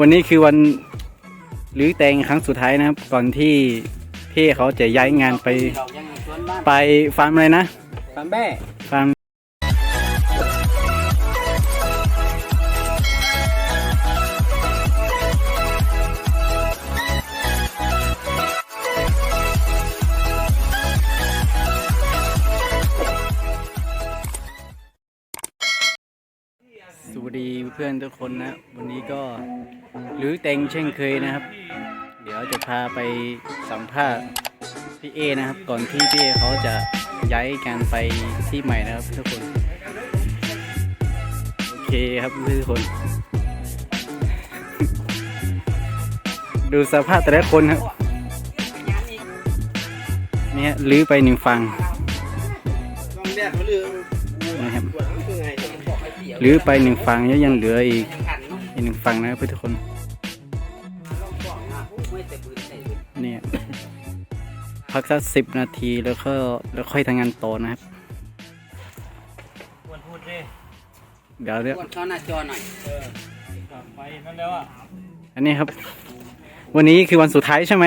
วันนี้คือวันรื้อแตงครั้งสุดท้ายนะครับ ก่อนที่พี่เขาจะย้ายงานไปดอกยังสวนบ้านไปฟาร์มอะไรนะ ฟาร์มแม่ฟาร์ม เพื่อนทุกคนนะ วันนี้ก็รื้อแตงเช่นเคยนะครับ เดี๋ยวจะพาไปสัมภาษณ์พี่เอนะครับ ก่อนที่พี่เอเขาจะย้ายการไปที่ใหม่นะครับทุกคน โอเคครับทุกคน ดูสภาพแต่ละคนครับเนี่ยรื้อไปหนึ่งฝั่งนะครับ ห้เสียรื้อไปหนึ่งฝั่งแล้วยังเหลืออีกขันเนาะอีกหนึ่งฝั่งนะครับทุกคนลองบอกนะไม่แต่ปืนใส่ปืนเนี่ยพักสักสิบนาทีแล้วก็แล้วค่อยทำงานต่อนะครับควรพูดดิเดี๋ยวเดี๋ยวกดเข้าหน้าจอหน่อยกลับไปนั่นแล้วอะอันนี้ครับ วันนี้คือวันสุดท้ายใช่ไหม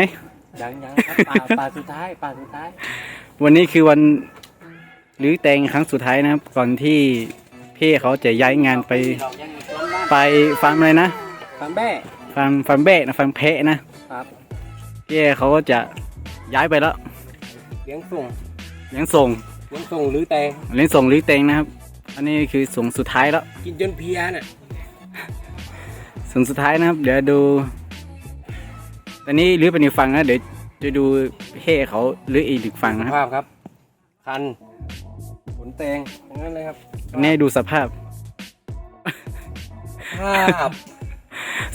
ยังยังครับป่าป่าสุดท้ายป่าสุดท้าย วันนี้คือวันรื้อแตงครั้งสุดท้ายนะครับ ก่อนที่ พี่เขาจะย้ายงานไปดอกยังสวนบ้านไปฟาร์มอะไรนะฟาร์มแม่ฟาร์มฟาร์มแบะนะฟาร์มแพะนะครับพี่เขาก็จะย้ายไปแล้วเลี้ยงส่งเลี้ยงส่งเลี้ยงส่งหรือแตงเลี้ยงส่งรื้อแตงนะครับ อันนี้คือส่งสุดท้ายแล้ว กินจนเพลียน่ะส่งสุดท้ายนะครับ เดี๋ยวดู ตอนนี้รื้อไปหนึ่งฝั่งนะเดี๋ยวจะดูพี่เขารื้ออีกหนึ่งฝั่งนะครับภาพครับ คัน ผลแตงทั้งนั้นเลยครับอันนี้ดูสภาพ ภาพ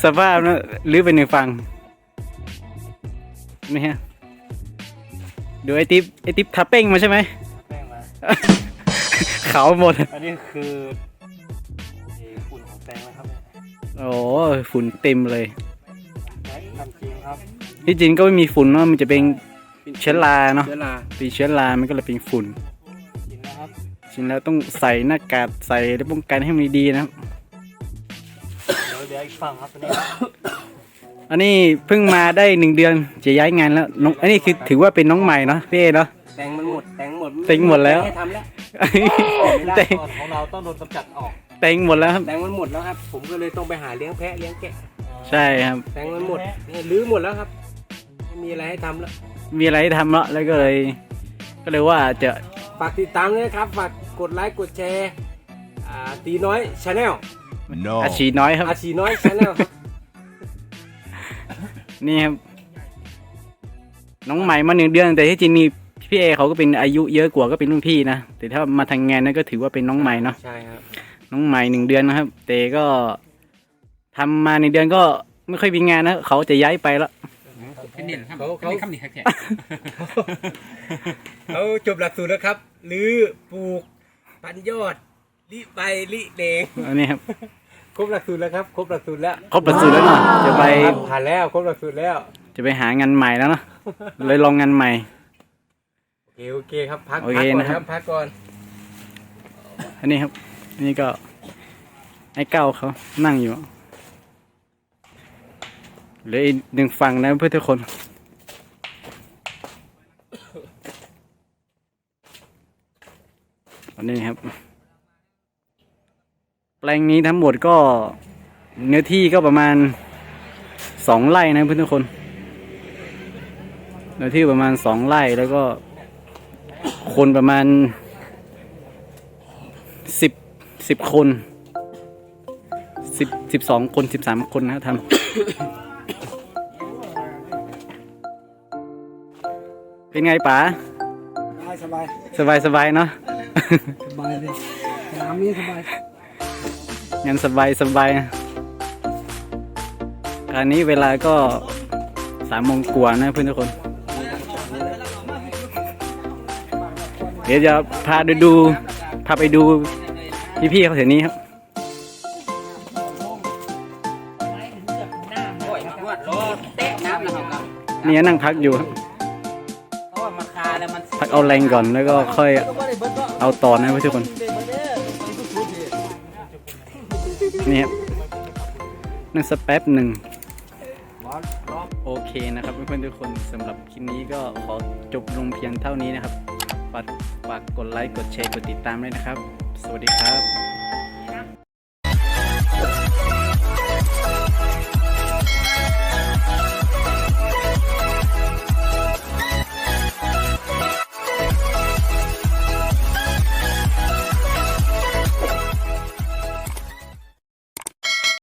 สภาพนะรื้อไปหนึ่งฝั่งนี่ฮะดูไอติ๊บไอติ๊บทับเป้งมาใช่ไหมแป้งมาเขาวหมด อันนี้คือเอ่อฝุ่นของแตงนะครับเนี่ยโอ้ฝุ่นเต็มเลยใช้ทำจริงครับที่จริงก็ไม่มีฝุ่นเนาะมันจะเป็นเชื้อราเนาะเชื้อราเป็นเชื้อรามันก็เลยเป็นฝุ่นจริงนะครับ จริงแล้วต้องใส่หน้ากากใส่และป้องกันให้มันดีๆนะครับเดี๋ยวเดี๋ยวอีกฝั่งครับตัวนี้ครับอันนี้เพิ่งมาได้หนึ่งเดือนจะย้ายงานแล้วน้องอันนี้คือถือว่าเป็นน้องใหม่เนาะพี่เอเนาะ แตงมันหมดแตงหมดแตงหมดแล้วให้ทำแล้วเต็งก่อนของเราต้องโดนกำจัดออกเต็งหมดแล้วครับ แตงมันหมดแล้วครับ ผมก็เลยต้องไปหาเลี้ยงแพะเลี้ยงแกะใช่ครับ แตงมันหมดเนี่ยรื้อหมดแล้วครับไม่มีอะไรให้ทำแล้ว มีอะไรให้ทำแล้วแล้วก็เลย ก็เลยว่าจะ ฝากติดตามด้วยนะครับ ฝากกดไลค์กดแชร์อ่าตีน้อยชาแนล No. อาชีน้อยครับ อาชีน้อยชาแนลครับนี่ครับ น้องใหม่มาหนึ่งเดือน แต่ที่จริงนี่พี่เอเขาก็เป็นอายุเยอะกว่าก็เป็นรุ่นพี่นะแต่ถ้ามาทางงานนั่นก็ถือว่าเป็นน้องใหม่เนาะใช่ครับ น้องใหม่หนึ่งเดือนนะครับ แต่ก็ทำมาหนึ่งเดือนก็ไม่ค่อยมีงานนะเขาจะย้ายไปแล้ว เขาเขาเขาจบหลักสูตรแล้วครับรื้อปลูกพันยอดลิใบลิเดงอันนี้ครับครบหลักสูตรแล้วครับครบหลักสูตรแล้วครบหลักสูตรแล้วเนาะจะไปครับผ่านแล้วครบหลักสูตรแล้วจะไปหางานใหม่แล้วเนาะเลยลองงานใหม่ โอเคโอเคครับพักโอพัเคกก่อนนะครับครับพักก่อนอันนี้ครับ นี่ก็ไอ้เก้าเขานั่งอยู่ เหลืออีกหนึ่งฝั่งนะเพื่อนทุกคนอันนี้ครับ แปลงนี้ทั้งหมดก็เนื้อที่ก็ประมาณสองไร่นะเพื่อนทุกคนเนื้อที่ประมาณสองไร่แล้วก็ คนประมาณสิบสิบคนสิบสิบสองคนสิบสามคนนะทำ เป็นไงป๋าสบายสบายสบายเนาะสบายเลยน้ำนี่สบายงานสบายสบายการนี้เวลาก็สามโมงกว่านะเพื่อนทุกคน เดี๋ยวจะพาไปดูพาไปดูพี่ๆเขาแถวนี้ครับโอ้ยมาวดรอเตะน้ำนะครับครับนี่นั่งพักอยู่ครับ พักเอาแรงก่อนแล้วก็ค่อยเอาต่อนะเพื่อนทุกคน นี่ครับนึงสักแป๊บหนึ่งโอเคนะครับเพื่อนๆทุกคนสำหรับคลิปนี้ก็ขอจบลงเพียงเท่านี้นะครับฝากฝากกดไลค์กดแชร์กดติดตามด้วยนะครับ สวัสดีครับ